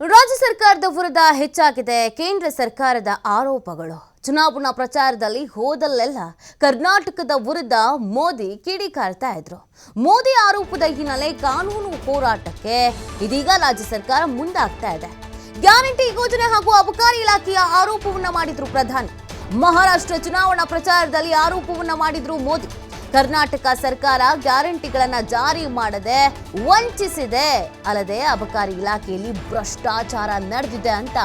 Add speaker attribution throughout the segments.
Speaker 1: ರಾಜ್ಯ ಸರ್ಕಾರದ ವಿರುದ್ಧ ಹೆಚ್ಚಾಗಿದೆ. ಕೇಂದ್ರ ಸರ್ಕಾರದ ಆರೋಪಗಳು. ಚುನಾವಣಾ ಪ್ರಚಾರದಲ್ಲಿ ಹೋದಲ್ಲೆಲ್ಲ ಕರ್ನಾಟಕದ ವಿರುದ್ಧ ಮೋದಿ ಕಿಡಿಕಾರ್ತಾ ಇದ್ರು. ಮೋದಿ ಆರೋಪದ ಹಿನ್ನೆಲೆ ಕಾನೂನು ಹೋರಾಟಕ್ಕೆ ಇದೀಗ ರಾಜ್ಯ ಸರ್ಕಾರ ಮುಂದಾಗ್ತಾ ಇದೆ. ಗ್ಯಾರಂಟಿ ಯೋಜನೆ ಹಾಗೂ ಅಬಕಾರಿ ಇಲಾಖೆಯ ಆರೋಪವನ್ನ ಮಾಡಿದ್ರು ಪ್ರಧಾನಿ. ಮಹಾರಾಷ್ಟ್ರ ಚುನಾವಣಾ ಪ್ರಚಾರದಲ್ಲಿ ಆರೋಪವನ್ನ ಮಾಡಿದ್ರು ಮೋದಿ. ಕರ್ನಾಟಕ ಸರ್ಕಾರ ಗ್ಯಾರಂಟಿಗಳನ್ನ ಜಾರಿ ಮಾಡದೆ ವಂಚಿಸಿದೆ. ಅಲ್ಲದೆ ಅಬಕಾರಿ ಇಲಾಖೆಯಲ್ಲಿ ಭ್ರಷ್ಟಾಚಾರ ನಡೆದಿದೆ ಅಂತ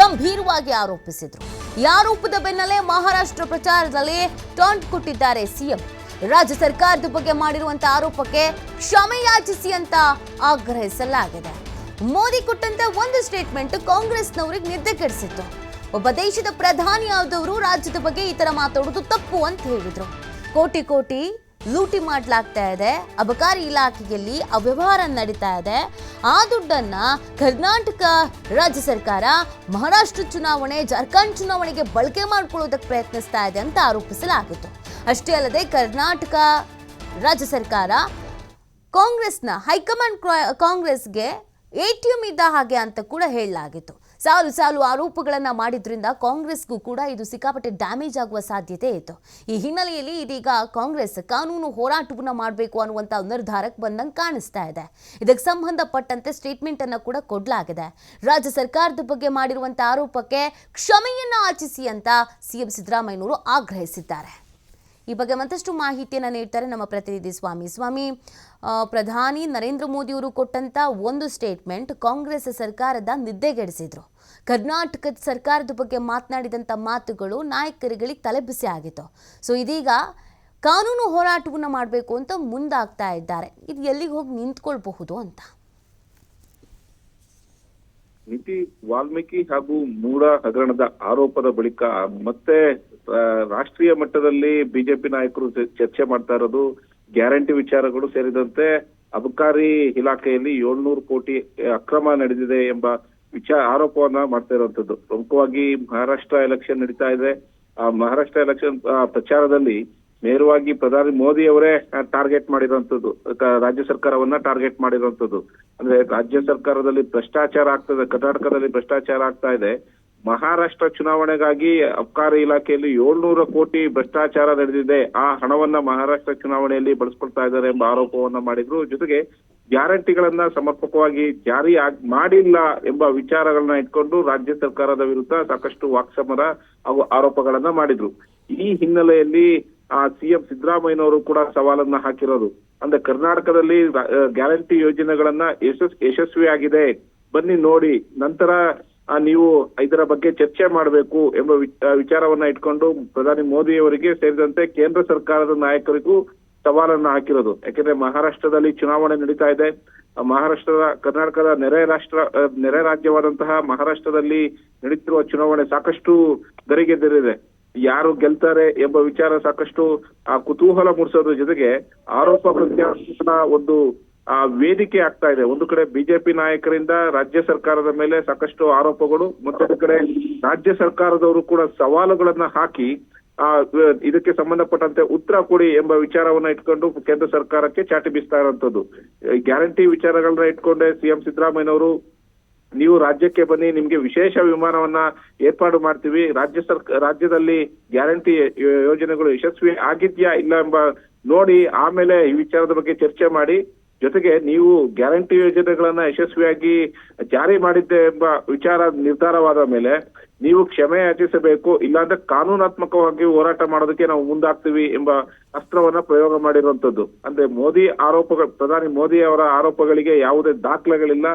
Speaker 1: ಗಂಭೀರವಾಗಿ ಆರೋಪಿಸಿದ್ರು. ಈ ಆರೋಪದ ಬೆನ್ನಲ್ಲೇ ಮಹಾರಾಷ್ಟ್ರ ಪ್ರಚಾರದಲ್ಲಿ ಟಾಂಟ್ ಕೊಟ್ಟಿದ್ದಾರೆ ಸಿಎಂ. ರಾಜ್ಯ ಸರ್ಕಾರದ ಬಗ್ಗೆ ಮಾಡಿರುವಂತಹ ಆರೋಪಕ್ಕೆ ಕ್ಷಮೆ ಯಾಚಿಸಿ ಅಂತ ಆಗ್ರಹಿಸಲಾಗಿದೆ. ಮೋದಿ ಕೊಟ್ಟಂತ ಒಂದು ಸ್ಟೇಟ್ಮೆಂಟ್ ಕಾಂಗ್ರೆಸ್ನವರಿಗೆ ನಿದ್ದೆ ಕೆಡಿಸಿತ್ತು. ಒಬ್ಬ ದೇಶದ ಪ್ರಧಾನಿ ಆದವರು ರಾಜ್ಯದ ಬಗ್ಗೆ ಈ ತರ ಮಾತಾಡುವುದು ತಪ್ಪು ಅಂತ ಹೇಳಿದ್ರು. ಕೋಟಿ ಕೋಟಿ ಲೂಟಿ ಮಾಡಲಾಗ್ತಾ ಇದೆ. ಅಬಕಾರಿ ಇಲಾಖೆಯಲ್ಲಿ ಅವ್ಯವಹಾರ ನಡೀತಾ ಇದೆ. ಆ ದುಡ್ಡನ್ನ ಕರ್ನಾಟಕ ರಾಜ್ಯ ಸರ್ಕಾರ ಮಹಾರಾಷ್ಟ್ರ ಚುನಾವಣೆ, ಜಾರ್ಖಂಡ್ ಚುನಾವಣೆಗೆ ಬಳಕೆ ಮಾಡಿಕೊಳ್ಳೋದಕ್ಕೆ ಪ್ರಯತ್ನಿಸ್ತಾ ಇದೆ ಅಂತ ಆರೋಪಿಸಲಾಗಿತ್ತು. ಅಷ್ಟೇ ಅಲ್ಲದೆ ಕರ್ನಾಟಕ ರಾಜ್ಯ ಸರ್ಕಾರ ಕಾಂಗ್ರೆಸ್ನ ಹೈಕಮಾಂಡ್ ಕಾಂಗ್ರೆಸ್ಗೆ ಎ ಟಿ ಎಂ ಇದ್ದ ಹಾಗೆ ಅಂತ ಕೂಡ ಹೇಳಲಾಗಿತ್ತು. ಸಾಲು ಸಾಲು ಆರೋಪಗಳನ್ನು ಮಾಡಿದ್ರಿಂದ ಕಾಂಗ್ರೆಸ್ಗೂ ಕೂಡ ಇದು ಸಿಕ್ಕಾಪಟ್ಟೆ ಡ್ಯಾಮೇಜ್ ಆಗುವ ಸಾಧ್ಯತೆ ಇತ್ತು. ಈ ಹಿನ್ನೆಲೆಯಲ್ಲಿ ಇದೀಗ ಕಾಂಗ್ರೆಸ್ ಕಾನೂನು ಹೋರಾಟವನ್ನು ಮಾಡಬೇಕು ಅನ್ನುವಂಥ ನಿರ್ಧಾರಕ್ಕೆ ಬಂದಂಗೆ ಕಾಣಿಸ್ತಾ ಇದೆ. ಇದಕ್ಕೆ ಸಂಬಂಧಪಟ್ಟಂತೆ ಸ್ಟೇಟ್ಮೆಂಟ್ ಅನ್ನು ಕೂಡ ಕೊಡಲಾಗಿದೆ. ರಾಜ್ಯ ಸರ್ಕಾರದ ಬಗ್ಗೆ ಮಾಡಿರುವಂಥ ಆರೋಪಕ್ಕೆ ಕ್ಷಮೆಯನ್ನ ಆಚಿಸಿ ಅಂತ ಸಿಎಂ ಸಿದ್ದರಾಮಯ್ಯನವರು ಆಗ್ರಹಿಸಿದ್ದಾರೆ. ಈ ಬಗ್ಗೆ ಮತ್ತಷ್ಟು ಮಾಹಿತಿಯನ್ನು ನೀಡ್ತಾರೆ ನಮ್ಮ ಪ್ರತಿನಿಧಿ ಸ್ವಾಮಿ. ಸ್ವಾಮಿ ಪ್ರಧಾನಿ ನರೇಂದ್ರ ಮೋದಿ ಅವರು ಕೊಟ್ಟಂತ ಒಂದು ಸ್ಟೇಟ್ಮೆಂಟ್ ಕಾಂಗ್ರೆಸ್ ಸರ್ಕಾರದ ನಿದ್ದೆಗೆಡಿಸಿದ್ರು. ಕರ್ನಾಟಕದ ಸರ್ಕಾರದ ಬಗ್ಗೆ ಮಾತನಾಡಿದಂಥ ಮಾತುಗಳು ನಾಯಕರುಗಳಿಗೆ ತಲೆಬಿಸಿ ಆಗಿತ್ತು. ಸೊ ಇದೀಗ ಕಾನೂನು ಹೋರಾಟವನ್ನು ಮಾಡಬೇಕು ಅಂತ ಮುಂದಾಗ್ತಾ ಇದ್ದಾರೆ. ಇದು ಎಲ್ಲಿಗೆ ಹೋಗಿ ನಿಂತ್ಕೊಳ್ಬಹುದು ಅಂತ.
Speaker 2: ನೀತಿ ವಾಲ್ಮೀಕಿ ಹಾಗೂ ಮೂಡ ಹಗರಣದ ಆರೋಪದ ಬಳಿಕ ಮತ್ತೆ ರಾಷ್ಟ್ರೀಯ ಮಟ್ಟದಲ್ಲಿ ಬಿಜೆಪಿ ನಾಯಕರು ಚರ್ಚೆ ಮಾಡ್ತಾ ಇರೋದು, ಗ್ಯಾರಂಟಿ ವಿಚಾರಗಳು ಸೇರಿದಂತೆ ಅಬಕಾರಿ ಇಲಾಖೆಯಲ್ಲಿ ಏಳ್ನೂರು ಕೋಟಿ ಅಕ್ರಮ ನಡೆದಿದೆ ಎಂಬ ವಿಚಾರ ಆರೋಪವನ್ನ ಮಾಡ್ತಾ ಇರುವಂತದ್ದು ಪ್ರಮುಖವಾಗಿ ಮಹಾರಾಷ್ಟ್ರ ಎಲೆಕ್ಷನ್ ನಡೀತಾ ಇದೆ. ಆ ಮಹಾರಾಷ್ಟ್ರ ಎಲೆಕ್ಷನ್ ಪ್ರಚಾರದಲ್ಲಿ ನೇರವಾಗಿ ಪ್ರಧಾನಿ ಮೋದಿ ಅವರೇ ಟಾರ್ಗೆಟ್ ಮಾಡಿರುವಂತದ್ದು ರಾಜ್ಯ ಸರ್ಕಾರವನ್ನ ಟಾರ್ಗೆಟ್ ಮಾಡಿರುವಂತದ್ದು ಅಂದ್ರೆ ರಾಜ್ಯ ಸರ್ಕಾರದಲ್ಲಿ ಭ್ರಷ್ಟಾಚಾರ ಆಗ್ತದೆ, ಕರ್ನಾಟಕದಲ್ಲಿ ಭ್ರಷ್ಟಾಚಾರ ಆಗ್ತಾ ಇದೆ. ಮಹಾರಾಷ್ಟ್ರ ಚುನಾವಣೆಗಾಗಿ ಅಬ್ಕಾರ ಇಲಾಖೆಯಲ್ಲಿ ಏಳ್ನೂರ ಕೋಟಿ ಭ್ರಷ್ಟಾಚಾರ ನಡೆದಿದೆ. ಆ ಹಣವನ್ನ ಮಹಾರಾಷ್ಟ್ರ ಚುನಾವಣೆಯಲ್ಲಿ ಬಳಸ್ಕೊಳ್ತಾ ಇದ್ದಾರೆ ಎಂಬ ಆರೋಪವನ್ನ ಮಾಡಿದ್ರು. ಜೊತೆಗೆ ಗ್ಯಾರಂಟಿಗಳನ್ನ ಸಮರ್ಪಕವಾಗಿ ಜಾರಿ ಮಾಡಿಲ್ಲ ಎಂಬ ವಿಚಾರಗಳನ್ನ ಇಟ್ಕೊಂಡು ರಾಜ್ಯ ಸರ್ಕಾರದ ವಿರುದ್ಧ ಸಾಕಷ್ಟು ವಾಕ್ಸಮರ ಹಾಗೂ ಆರೋಪಗಳನ್ನ ಮಾಡಿದ್ರು. ಈ ಹಿನ್ನೆಲೆಯಲ್ಲಿ, ಆ ಸಿಎಂ ಸಿದ್ದರಾಮಯ್ಯನವರು ಕೂಡ ಸವಾಲನ್ನ ಹಾಕಿರೋದು. ಅಂದ್ರೆ ಕರ್ನಾಟಕದಲ್ಲಿ ಗ್ಯಾರಂಟಿ ಯೋಜನೆಗಳನ್ನ ಯಶಸ್, ಯಶಸ್ವಿಯಾಗಿದೆ. ಬನ್ನಿ ನೋಡಿ. ನಂತರ ನೀವು ಇದರ ಬಗ್ಗೆ ಚರ್ಚೆ ಮಾಡಬೇಕು ಎಂಬ ವಿಚಾರವನ್ನ ಇಟ್ಕೊಂಡು ಪ್ರಧಾನಿ ಮೋದಿ ಅವರಿಗೆ ಸೇರಿದಂತೆ ಕೇಂದ್ರ ಸರ್ಕಾರದ ನಾಯಕರಿಗೂ ಸವಾಲನ್ನ ಹಾಕಿರೋದು. ಯಾಕೆಂದ್ರೆ ಮಹಾರಾಷ್ಟ್ರದಲ್ಲಿ ಚುನಾವಣೆ ನಡೀತಾ ಇದೆ. ಮಹಾರಾಷ್ಟ್ರದ, ಕರ್ನಾಟಕದ ನೆರೆ ರಾಷ್ಟ್ರ ನೆರೆ ರಾಜ್ಯವಾದಂತಹ ಮಹಾರಾಷ್ಟ್ರದಲ್ಲಿ ನಡೀತಿರುವ ಚುನಾವಣೆ ಸಾಕಷ್ಟು ಗರಿಗೆದರಿದೆ ಯಾರು ಗೆಲ್ತಾರೆ ಎಂಬ ವಿಚಾರ ಸಾಕಷ್ಟು ಆ ಕುತೂಹಲ ಮೂಡಿಸೋದ್ರ ಜೊತೆಗೆ ಆರೋಪ ಪ್ರತ್ಯಾರೋಪದ ಒಂದು ವೇದಿಕೆ ಆಗ್ತಾ ಇದೆ. ಒಂದು ಕಡೆ ಬಿಜೆಪಿ ನಾಯಕರಿಂದ ರಾಜ್ಯ ಸರ್ಕಾರದ ಮೇಲೆ ಸಾಕಷ್ಟು ಆರೋಪಗಳು, ಮತ್ತೊಂದು ಕಡೆ ರಾಜ್ಯ ಸರ್ಕಾರದವರು ಕೂಡ ಸವಾಲುಗಳನ್ನ ಹಾಕಿ, ಆ ಇದಕ್ಕೆ ಸಂಬಂಧಪಟ್ಟಂತೆ ಉತ್ತರ ಕೊಡಿ ಎಂಬ ವಿಚಾರವನ್ನ ಇಟ್ಕೊಂಡು ಕೇಂದ್ರ ಸರ್ಕಾರಕ್ಕೆ ಚಾಟಿ ಬೀಸ್ತಾ ಇರುವಂತದ್ದು ಗ್ಯಾರಂಟಿ ವಿಚಾರಗಳನ್ನ ಇಟ್ಕೊಂಡೆ ಸಿಎಂ ಸಿದ್ದರಾಮಯ್ಯನವರು, ನೀವು ರಾಜ್ಯಕ್ಕೆ ಬನ್ನಿ, ನಿಮ್ಗೆ ವಿಶೇಷ ವಿಮಾನವನ್ನ ಏರ್ಪಾಡು ಮಾಡ್ತೀವಿ, ರಾಜ್ಯ ಸರ್ಕಾರ ರಾಜ್ಯದಲ್ಲಿ ಗ್ಯಾರಂಟಿ ಯೋಜನೆಗಳು ಯಶಸ್ವಿ ಆಗಿದ್ಯಾ ಇಲ್ಲ ಎಂಬ ನೋಡಿ, ಆಮೇಲೆ ಈ ವಿಚಾರದ ಬಗ್ಗೆ ಚರ್ಚೆ ಮಾಡಿ ಜೊತೆಗೆ ನೀವು ಗ್ಯಾರಂಟಿ ಯೋಜನೆಗಳನ್ನ ಯಶಸ್ವಿಯಾಗಿ ಜಾರಿ ಮಾಡಿದ್ದೆ ಎಂಬ ವಿಚಾರ ನಿರ್ಧಾರವಾದ ಮೇಲೆ ನೀವು ಕ್ಷಮೆ ಯಾಚಿಸಬೇಕು, ಇಲ್ಲಾಂದ್ರೆ ಕಾನೂನಾತ್ಮಕವಾಗಿ ಹೋರಾಟ ಮಾಡೋದಕ್ಕೆ ನಾವು ಮುಂದಾಗ್ತೀವಿ ಎಂಬ ಅಸ್ತ್ರವನ್ನ ಪ್ರಯೋಗ ಮಾಡಿರುವಂತದ್ದು ಅಂದ್ರೆ ಮೋದಿ ಆರೋಪಗಳು ಪ್ರಧಾನಿ ಮೋದಿ ಅವರ ಆರೋಪಗಳಿಗೆ ಯಾವುದೇ ದಾಖಲೆಗಳಿಲ್ಲ.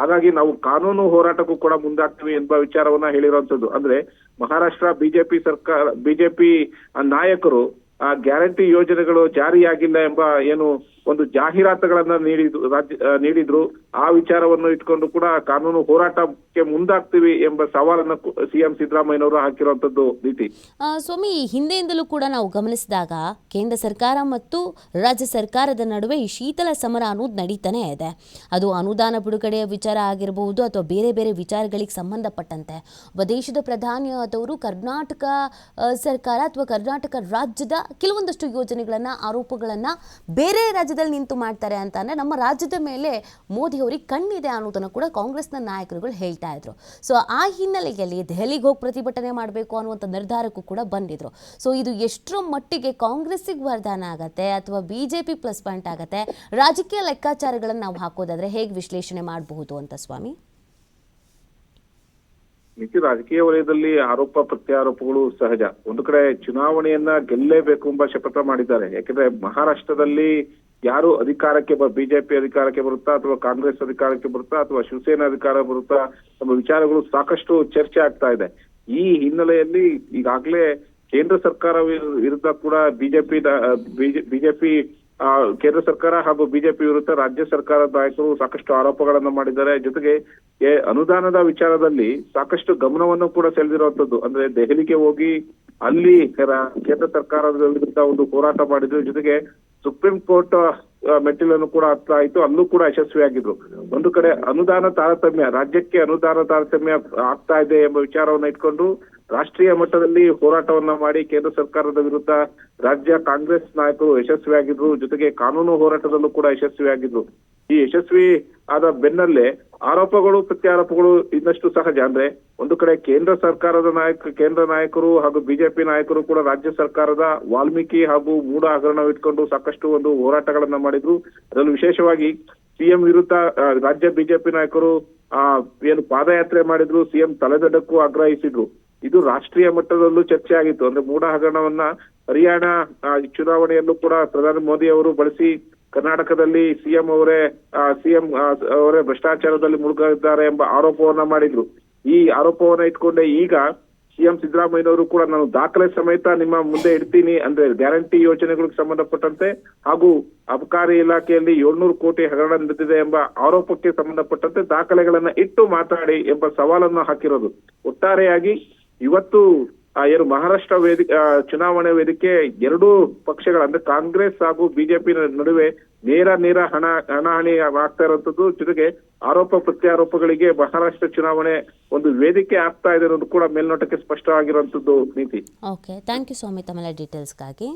Speaker 2: ಹಾಗಾಗಿ ನಾವು ಕಾನೂನು ಹೋರಾಟಕ್ಕೂ ಕೂಡ ಮುಂದಾಗ್ತೀವಿ ಎಂಬ ವಿಚಾರವನ್ನ ಹೇಳಿರುವಂತದ್ದು ಅಂದ್ರೆ ಮಹಾರಾಷ್ಟ್ರ ಬಿಜೆಪಿ ಸರ್ಕಾರ, ಬಿಜೆಪಿ ನಾಯಕರು ಆ ಗ್ಯಾರಂಟಿ ಯೋಜನೆಗಳು ಜಾರಿಯಾಗಿಲ್ಲ ಎಂಬ ಏನು ಒಂದು ಜಾಹೀರಾತುಗಳನ್ನ ನೀಡಿದ್ರು ರಾಜ್ಯ ನೀಡಿದ್ರು. ಆ ವಿಚಾರವನ್ನು ಇಟ್ಕೊಂಡು ಕೂಡ ಕಾನೂನು ಹೋರಾಟಕ್ಕೆ ಮುಂದಾಗ್ತೀವಿ ಎಂಬ ಸವಾಲನ್ನ ಸಿಎಂ ಸಿದ್ದರಾಮಯ್ಯನವರು ಹಾಕಿರುವಂತದ್ದು ನೀತಿ.
Speaker 1: ಸ್ವಾಮಿ, ಹಿಂದೆಯಿಂದಲೂ ಕೂಡ ನಾವು ಗಮನಿಸಿದಾಗ ಕೇಂದ್ರ ಸರ್ಕಾರ ಮತ್ತು ರಾಜ್ಯ ಸರ್ಕಾರದ ನಡುವೆ ಈ ಶೀತಲ ಸಮರ ಅನ್ನೋದು ನಡೀತಾನೆ ಇದೆ. ಅದು ಅನುದಾನ ಬಿಡುಗಡೆಯ ವಿಚಾರ ಆಗಿರಬಹುದು ಅಥವಾ ಬೇರೆ ಬೇರೆ ವಿಚಾರಗಳಿಗೆ ಸಂಬಂಧಪಟ್ಟಂತೆ. ಒಬ್ಬ ದೇಶದ ಪ್ರಧಾನಿಯಾದವರು ಕರ್ನಾಟಕ ಸರ್ಕಾರ ಅಥವಾ ಕರ್ನಾಟಕ ರಾಜ್ಯದ ಕೆಲವೊಂದಷ್ಟು ಯೋಜನೆಗಳನ್ನ, ಆರೋಪಗಳನ್ನ ಬೇರೆ ರಾಜ್ಯದಲ್ಲಿ ನಿಂತು ಮಾಡ್ತಾರೆ ಅಂತ ಅಂದರೆ ನಮ್ಮ ರಾಜ್ಯದ ಮೇಲೆ ಮೋದಿ ಅವರಿಗೆ ಕಣ್ಣಿದೆ ಅನ್ನೋದನ್ನು ಕೂಡ ಕಾಂಗ್ರೆಸ್ನ ನಾಯಕರುಗಳು ಹೇಳ್ತಾ ಇದ್ರು. ಸೊ ಆ ಹಿನ್ನೆಲೆಯಲ್ಲಿ ದೆಹಲಿಗೆ ಹೋಗಿ ಪ್ರತಿಭಟನೆ ಮಾಡಬೇಕು ಅನ್ನುವಂಥ ನಿರ್ಧಾರಕ್ಕೂ ಕೂಡ ಬಂದಿದ್ರು. ಸೊ ಇದು ಎಷ್ಟರ ಮಟ್ಟಿಗೆ ಕಾಂಗ್ರೆಸ್ಸಿಗೆ ವರದಾನ ಆಗತ್ತೆ ಅಥವಾ B J P plus point ಆಗತ್ತೆ? ರಾಜಕೀಯ ಲೆಕ್ಕಾಚಾರಗಳನ್ನು ನಾವು ಹಾಕೋದಾದ್ರೆ ಹೇಗೆ ವಿಶ್ಲೇಷಣೆ ಮಾಡಬಹುದು ಅಂತ ಸ್ವಾಮಿ?
Speaker 2: ನಿತ್ಯ ರಾಜಕೀಯ ವಲಯದಲ್ಲಿ ಆರೋಪ, ಪ್ರತ್ಯಾರೋಪಗಳು ಸಹಜ. ಒಂದು ಕಡೆ ಚುನಾವಣೆಯನ್ನ ಗೆಲ್ಲೇಬೇಕು ಎಂಬ ಶಪಥ ಮಾಡಿದ್ದಾರೆ. ಯಾಕಂದ್ರೆ ಮಹಾರಾಷ್ಟ್ರದಲ್ಲಿ ಯಾರು ಅಧಿಕಾರಕ್ಕೆ ಬ, ಬಿಜೆಪಿ ಅಧಿಕಾರಕ್ಕೆ ಬರುತ್ತಾ ಅಥವಾ ಕಾಂಗ್ರೆಸ್ ಅಧಿಕಾರಕ್ಕೆ ಬರುತ್ತಾ ಅಥವಾ ಶಿವಸೇನಾ ಅಧಿಕಾರ ಬರುತ್ತಾ ನಮ್ಮ ವಿಚಾರಗಳು ಸಾಕಷ್ಟು ಚರ್ಚೆ ಆಗ್ತಾ ಇದೆ. ಈ ಹಿನ್ನೆಲೆಯಲ್ಲಿ ಈಗಾಗಲೇ ಕೇಂದ್ರ ಸರ್ಕಾರ ವಿರುದ್ಧ ಕೂಡ ಬಿಜೆಪಿ ಬಿಜೆಪಿ ಕೇಂದ್ರ ಸರ್ಕಾರ ಹಾಗೂ ಬಿಜೆಪಿ ವಿರುದ್ಧ ರಾಜ್ಯ ಸರ್ಕಾರದ ನಾಯಕರು ಸಾಕಷ್ಟು ಆರೋಪಗಳನ್ನ ಮಾಡಿದ್ದಾರೆ. ಜೊತೆಗೆ ಅನುದಾನದ ವಿಚಾರದಲ್ಲಿ ಸಾಕಷ್ಟು ಗಮನವನ್ನು ಕೂಡ ಸೆಳೆದಿರುವಂತದ್ದು. ಅಂದ್ರೆ ದೆಹಲಿಗೆ ಹೋಗಿ ಅಲ್ಲಿ ಕೇಂದ್ರ ಸರ್ಕಾರದ ವಿರುದ್ಧ ಒಂದು ಹೋರಾಟ ಮಾಡಿದ್ರು. ಜೊತೆಗೆ ಸುಪ್ರೀಂ ಕೋರ್ಟ್ ಮೆಟ್ಟಿಲನ್ನು ಕೂಡ ಹತ್ತಾ ಇತ್ತು. ಅಲ್ಲೂ ಕೂಡ ಯಶಸ್ವಿಯಾಗಿದ್ರು. ಒಂದು ಕಡೆ ಅನುದಾನ ತಾರತಮ್ಯ, ರಾಜ್ಯಕ್ಕೆ ಅನುದಾನ ತಾರತಮ್ಯ ಆಗ್ತಾ ಇದೆ ಎಂಬ ವಿಚಾರವನ್ನು ಇಟ್ಕೊಂಡು ರಾಷ್ಟ್ರೀಯ ಮಟ್ಟದಲ್ಲಿ ಹೋರಾಟವನ್ನ ಮಾಡಿ ಕೇಂದ್ರ ಸರ್ಕಾರದ ವಿರುದ್ಧ ರಾಜ್ಯ ಕಾಂಗ್ರೆಸ್ ನಾಯಕರು ಯಶಸ್ವಿಯಾಗಿದ್ರು. ಜೊತೆಗೆ ಕಾನೂನು ಹೋರಾಟದಲ್ಲೂ ಕೂಡ ಯಶಸ್ವಿಯಾಗಿದ್ರು. ಈ ಯಶಸ್ವಿ ಆದ ಬೆನ್ನಲ್ಲೇ ಆರೋಪಗಳು, ಪ್ರತ್ಯಾರೋಪಗಳು ಇನ್ನಷ್ಟು ಸಹಜ. ಅಂದ್ರೆ ಒಂದು ಕಡೆ ಕೇಂದ್ರ ಸರ್ಕಾರದ ನಾಯಕ, ಕೇಂದ್ರ ನಾಯಕರು ಹಾಗೂ ಬಿಜೆಪಿ ನಾಯಕರು ಕೂಡ ರಾಜ್ಯ ಸರ್ಕಾರದ ವಾಲ್ಮೀಕಿ ಹಾಗೂ ಮೂಢ ಹಗರಣವಿಟ್ಕೊಂಡು ಸಾಕಷ್ಟು ಒಂದು ಹೋರಾಟಗಳನ್ನ ಮಾಡಿದ್ರು. ಅದರಲ್ಲಿ ವಿಶೇಷವಾಗಿ ಸಿಎಂ ವಿರುದ್ಧ ರಾಜ್ಯ ಬಿಜೆಪಿ ನಾಯಕರು, ಆ, ಏನು ಪಾದಯಾತ್ರೆ ಮಾಡಿದ್ರು, ಸಿಎಂ ತಲೆದಡಕ್ಕೂ ಆಗ್ರಹಿಸಿದ್ರು. ಇದು ರಾಷ್ಟ್ರೀಯ ಮಟ್ಟದಲ್ಲೂ ಚರ್ಚೆ ಆಗಿತ್ತು. ಅಂದ್ರೆ ಮೂಢ ಹಗರಣವನ್ನ ಹರಿಯಾಣ ಚುನಾವಣೆಯಲ್ಲೂ ಕೂಡ ಪ್ರಧಾನಿ ಮೋದಿ ಅವರು ಬಳಸಿ ಕರ್ನಾಟಕದಲ್ಲಿ ಸಿಎಂ ಅವರೇ ಸಿಎಂ ಅವರೇ ಭ್ರಷ್ಟಾಚಾರದಲ್ಲಿ ಮುಳುಗಿದ್ದಾರೆ ಎಂಬ ಆರೋಪವನ್ನ ಮಾಡಿದ್ರು. ಈ ಆರೋಪವನ್ನ ಇಟ್ಕೊಂಡೆ ಈಗ ಸಿಎಂ ಸಿದ್ದರಾಮಯ್ಯನವರು ಕೂಡ ನಾನು ದಾಖಲೆ ಸಮೇತ ನಿಮ್ಮ ಮುಂದೆ ಇಡ್ತೀನಿ ಅಂದ್ರೆ ಗ್ಯಾರಂಟಿ ಯೋಜನೆಗಳಿಗೆ ಸಂಬಂಧಪಟ್ಟಂತೆ ಹಾಗೂ ಅಬಕಾರಿ ಇಲಾಖೆಯಲ್ಲಿ ಏಳ್ನೂರು ಕೋಟಿ ಹಗರಣ ನಡೆದಿದೆ ಎಂಬ ಆರೋಪಕ್ಕೆ ಸಂಬಂಧಪಟ್ಟಂತೆ ದಾಖಲೆಗಳನ್ನ ಇಟ್ಟು ಮಾತಾಡಿ ಎಂಬ ಸವಾಲನ್ನು ಹಾಕಿರೋದು. ಒಟ್ಟಾರೆಯಾಗಿ ಇವತ್ತು ಏನು ಮಹಾರಾಷ್ಟ್ರ ವೇದಿಕೆ ಚುನಾವಣೆ ವೇದಿಕೆ ಎರಡೂ ಪಕ್ಷಗಳ, ಅಂದ್ರೆ ಕಾಂಗ್ರೆಸ್ ಹಾಗೂ ಬಿಜೆಪಿ ನಡುವೆ ನೇರ ನೇರ ಹಣ, ಹಣಾಹಣಿ ಆಗ್ತಾ ಇರುವಂತದ್ದು. ಜೊತೆಗೆ ಆರೋಪ, ಪ್ರತ್ಯಾರೋಪಗಳಿಗೆ ಮಹಾರಾಷ್ಟ್ರ ಚುನಾವಣೆ ಒಂದು ವೇದಿಕೆ ಆಗ್ತಾ ಇದೆ ಅನ್ನೋದು ಕೂಡ ಮೇಲ್ನೋಟಕ್ಕೆ ಸ್ಪಷ್ಟವಾಗಿರುವಂತದ್ದು ನೀತಿ.
Speaker 1: ಓಕೆ ಥ್ಯಾಂಕ್ ಯು ಸ್ವಾಮಿ ಡೀಟೇಲ್ಸ್ಗಾಗಿ